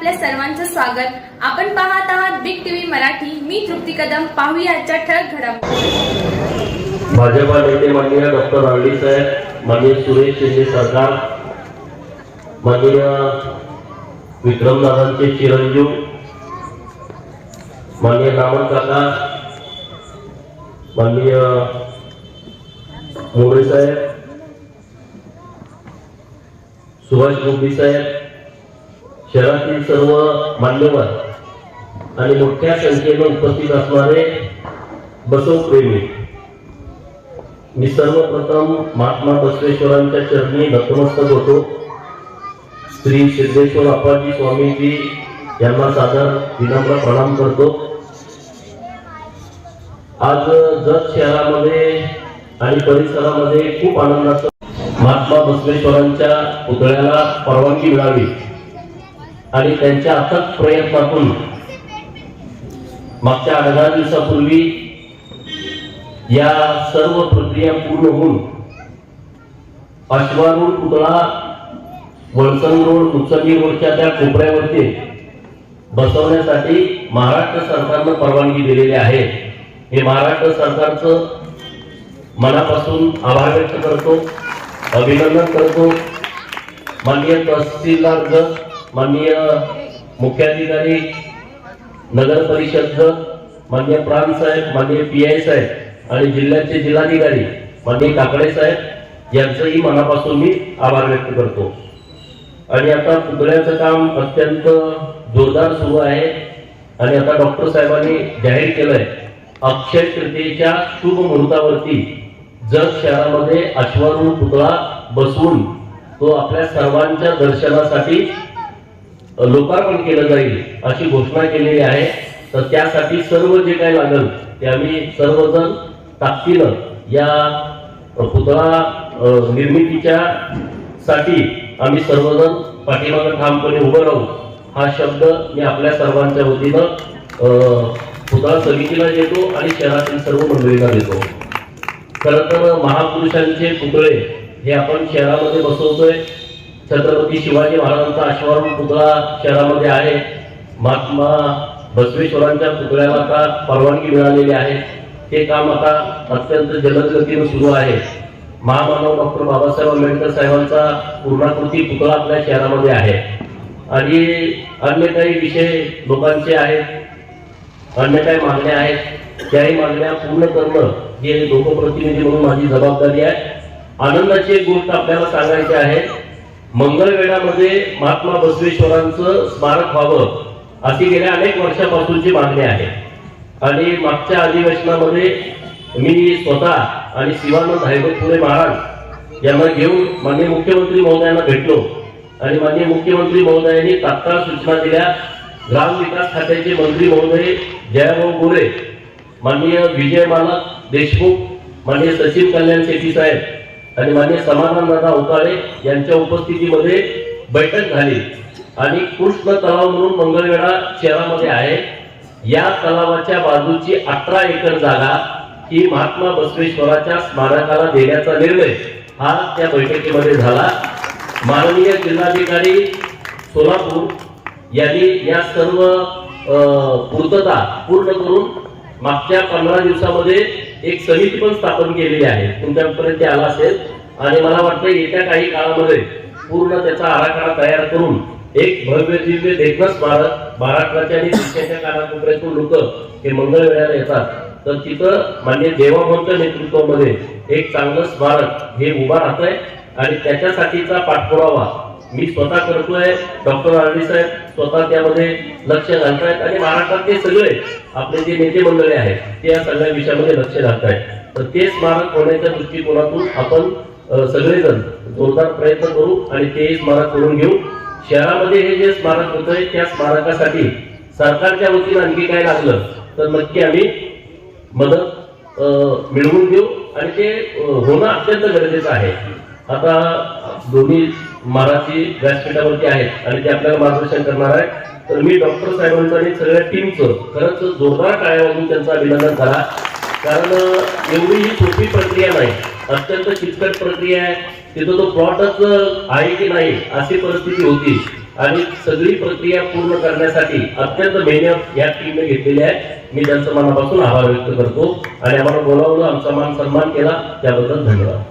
आपल्या सर्वांचं स्वागत. आपण पाहत आहात बिग टीव्ही मराठी. मी तृप्ती कदम. पाहूया आजच्या ठळक घडामोडी. भाजपा नेते माननीय डॉक्टर रावडी साहेब माननीय सुरेश शिंदे सरकार माननीय विक्रमदादांचे चिरंजीव माननीय नामन काका माननीय मोरे साहेब सुभाष गोपी साहेब शहरातील सर्व मान्यवर आणि मोठ्या संख्येनं उपस्थित असणारे बसवप्रेमी मी सर्वप्रथम महात्मा बसवेश्वरांच्या चरणी नतमस्तक होतो. श्री सिद्धेश्वर अप्पाजी स्वामीजी यांना सादर विनम्र प्रणाम करतो. आज जत शहरामध्ये आणि परिसरामध्ये खूप आनंदाचं महात्मा बसवेश्वरांच्या पुतळ्याला परवानगी मिळावी आणि त्यांच्या अथक प्रयत्नातून मागच्या आठ दिवसापूर्वी या सर्व प्रक्रिया पूर्ण होऊन पाचवा पुतळा वळसंग रोड उचलणी रोडच्या त्या कोपऱ्यावरती बसवण्यासाठी महाराष्ट्र सरकारनं परवानगी दिलेली आहे. हे महाराष्ट्र सरकारचं मनापासून आभार व्यक्त करतो अभिनंदन करतो. माननीय तहसीलदार जत माननीय मुख्याधिकारी नगर परिषद माननीय प्रांत साहेब माननीय पी आय साहेब आणि जिल्ह्याचे जिल्हाधिकारी माननीय काकडे साहेब यांचंही मनापासून मी आभार व्यक्त करतो. आणि आता पुतळ्याचं काम अत्यंत जोरदार सुरू आहे आणि आता डॉक्टर साहेबांनी जाहीर केलंय अक्षय तृतीयेच्या शुभ मुहूर्तावरती जत शहरामध्ये अश्वारूढ पुतळा बसवून तो आपल्या सर्वांच्या दर्शनासाठी लोकार्पण केलं जाईल अशी घोषणा केलेली आहे. तर त्यासाठी सर्व जे काही लागेल ते आम्ही सर्वजण ताकदीनं या पुतळा निर्मितीच्या साठी आम्ही सर्वजण पाठीमागं ठामपणे उभं राहू. हा शब्द मी आपल्या सर्वांच्या वतीनं पुतळा समितीला देतो आणि शहरातील सर्व मंडळींना देतो. खरं तर महापुरुषांचे पुतळे हे आपण शहरामध्ये बसवतोय. छत्रपती शिवाजी महाराजांचा अश्वारूढ पुतळा शहरामध्ये आहे. महात्मा बसवेश्वरांच्या पुतळ्याला आता परवानगी मिळालेली आहे. ते काम आता अत्यंत जलद गतीने सुरू आहे. महामानव डॉक्टर बाबासाहेब आंबेडकर साहेबांचा पूर्णाकृती पुतळा आपल्या शहरामध्ये आहे. आणि अन्य काही विषय लोकांचे आहेत अन्य काही मागण्या आहेत त्याही मागण्या पूर्ण करणं हे लोकप्रतिनिधी म्हणून माझी जबाबदारी आहे. आनंदाची एक गोष्ट आपल्याला सांगायची आहे. मंगळवेढामध्ये महात्मा बसवेश्वरांचं स्मारक व्हावं अशी गेल्या अनेक वर्षापासूनची मागणी आहे. आणि मागच्या अधिवेशनामध्ये मी स्वतः आणि शिवानंद धायगड पुणे महाराज यांना घेऊन माननीय मुख्यमंत्री महोदयांना भेटलो. आणि माननीय मुख्यमंत्री महोदयांनी तात्काळ सूचना दिल्या. ग्रामविकास खात्याचे मंत्री महोदय जयभाऊ गोरे माननीय विजय मालक देशमुख माननीय सचिन कल्याण शेट्टी साहेब आणि माननीय समाधान दादा यांच्या उपस्थितीमध्ये बैठक झाली. आणि कृष्ण तलाव म्हणून मंगळवेढा शहरामध्ये आहे. या तलावाच्या बाजूची अठरा एकर जागा ही महात्मा बसवेश्वराच्या स्मारकाला देण्याचा निर्णय हा त्या बैठकीमध्ये झाला. माननीय जिल्हाधिकारी सोलापूर यांनी या सर्व पूर्तता पूर्ण करून मागच्या पंधरा दिवसामध्ये एक समिती पण स्थापन केलेली आहे. तुमच्यापर्यंत ते आला असेल. आणि मला वाटतं येत्या काही काळामध्ये पूर्ण त्याचा आराखडा तयार करून एक भव्य दिव्य देखणं भारत महाराष्ट्राच्या आणि देशाच्या कानाकोपऱ्यातून लोक हे मंगळ वेळेला येतात. तर तिथं मान्य देवाभाऊंच्या नेतृत्वामध्ये एक चांगलं स्मारक हे उभा राहत आहे आणि त्याच्यासाठीचा पाठपुरावा मी स्वतः करतोय डॉक्टर आरडी साहेब स्वतः त्यामध्ये लक्ष घालतायत आणि महाराष्ट्रातले सगळे आपले जे नेते मंडळे आहेत ते या सगळ्या विषयामध्ये लक्ष घालतायत. तर ते स्मारक होण्याच्या दृष्टिकोनातून आपण सगळेजण जोरदार प्रयत्न करू आणि ते स्मारक करून घेऊ. शहरामध्ये हे जे स्मारक होतंय त्या स्मारकासाठी सरकारच्या वतीनं आणखी काय लागलं तर नक्की आम्ही मदत मिळवून घेऊ. आणि ते होणं अत्यंत गरजेचं आहे. आता दोन्ही मराठी व्यासपीठावरती आहेत आणि ते आपल्याला मार्गदर्शन करणार आहेत. तर मी डॉक्टर साहेबांचं आणि सगळ्या टीमचं खरंच जोरदार टाळ्या त्यांचा त्यांचं अभिनंदन करा. कारण एवढी ही सोपी प्रक्रिया नाही. अत्यंत किचकट प्रक्रिया आहे. तिथं तो प्लॉटच आहे की नाही अशी परिस्थिती होती. आणि सगळी प्रक्रिया पूर्ण करण्यासाठी अत्यंत मेहनत या टीमने घेतलेली आहे. मी त्यांचं मनापासून आभार व्यक्त करतो. आणि आम्हाला बोलावलं आमचा मान सन्मान केला. त्याबद्दल धन्यवाद.